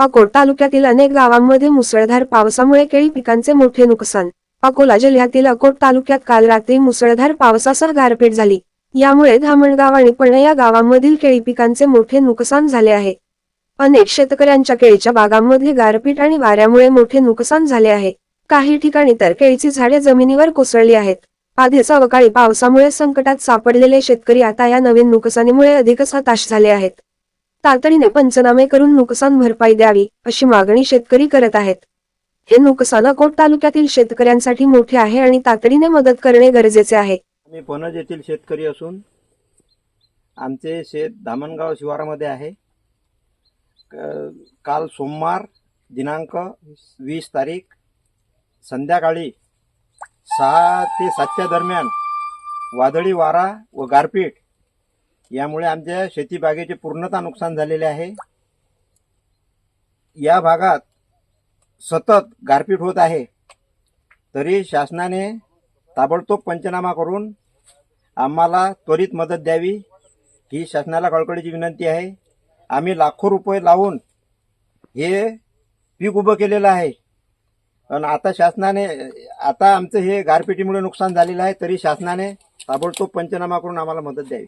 पाकोड तालुक्यातील अनेक गावांमध्ये मुसळधार पावसामुळे केळी पिकांचे मोठे नुकसान. अकोला जिल्ह्यातील अकोट तालुक्यात काल रात्री मुसळधार पावसासह गारपीट झाली. यामुळे धामणगाव आणि पणे या गावांमधील केळी पिकांचे मोठे नुकसान झाले आहे. अनेक शेतकऱ्यांच्या केळीच्या बागांमध्ये गारपीट आणि वाऱ्यामुळे मोठे नुकसान झाले आहे. काही ठिकाणी तर केळीची झाडे जमिनीवर कोसळली आहेत. आधीच अवकाळी पावसामुळे संकटात सापडलेले शेतकरी आता या नवीन नुकसानीमुळे अधिकच हताश झाले आहेत. तातडीने पंचनामे करून नुकसान भरपाई द्यावी अशी मागणी शेतकरी करत आहेत. हे नुकसान अकोट तालुक्यातील शेतकऱ्यांसाठी मोठे आहे आणि तातडीने मदत करणे गरजेचे आहे. आम्ही पणज येथील शेतकरी असून आमचे शेत धामणगाव शिवारामध्ये आहे. काल सोमवार दिनांक वीस तारीख संध्याकाळी सहा ते सातच्या दरम्यान वादळी वारा व गारपीट यामुळे आमच्या शेतीबागेचे पूर्णतः नुकसान झालेले आहे. या भागात सतत गारपीट होत आहे. तरी शासनाने ताबडतोब पंचनामा करून आम्हाला त्वरित मदत द्यावी ही शासनाला कळकळीची विनंती आहे. आम्ही लाखो रुपये लावून हे पीक उभं केलेलं आहे. पण आता शासनाने आता आमचं हे गारपिटीमुळे नुकसान झालेलं आहे तरी शासनाने ताबडतोब पंचनामा करून आम्हाला मदत द्यावी.